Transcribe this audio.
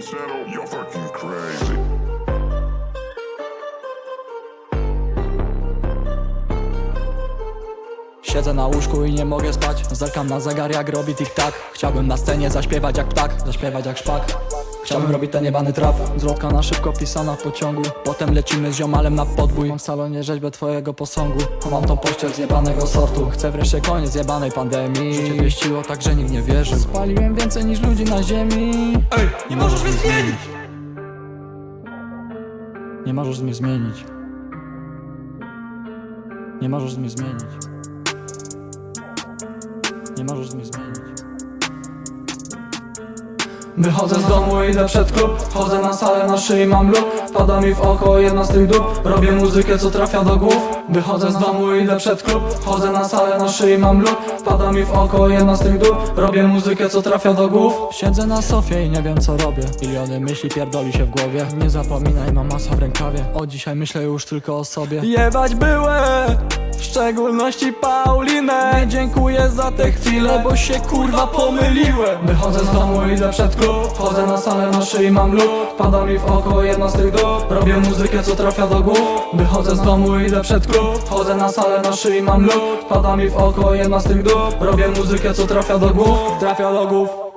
You're fucking crazy. Siedzę na łóżku i nie mogę spać. Zerkam na zegar jak robi tik-tak. Chciałbym na scenie zaśpiewać jak ptak. Zaśpiewać jak szpak Chciałbym robić ten jebany trap. Zwrotka na szybko pisana w pociągu. Potem lecimy z ziomalem na podbój. Mam w salonie rzeźbę twojego posągu. Mam tą pościel z jebanego sortu. Chcę wreszcie koniec jebanej pandemii. Życie pieściło tak, że nikt nie wierzył. Spaliłem więcej niż ludzi na ziemi. Ej, nie możesz mnie zmienić! Nie możesz mnie zmienić. Nie możesz mnie zmienić. Nie możesz mnie zmienić Wychodzę z domu, idę przed klub Chodzę na salę, na szyi mam lub Pada mi w oko jedna z tych dup Robię muzykę, co trafia do głów. Wychodzę z domu, idę przed klub Chodzę na salę, na szyi mam lub Pada mi w oko jedna z tych dup Robię muzykę, co trafia do głów. Siedzę na sofie i nie wiem co robię. Miliony myśli pierdoli się w głowie. Nie zapominaj, mam masa w rękawie. O dzisiaj myślę już tylko o sobie. Jebać byłe w szczególności Paulinę. Nie dziękuję za te chwile, bo się kurwa pomyliłem. Wychodzę z domu, idę przed klub. Chodzę na salę, na szyi mam lód. Pada mi w oko jedna z tych dup Robię muzykę, co trafia do głów. Wychodzę z domu, idę przed klub. Chodzę na salę, na szyi mam lód. Pada mi w oko jedna z tych dup Robię muzykę, co trafia do głów. Trafia do głów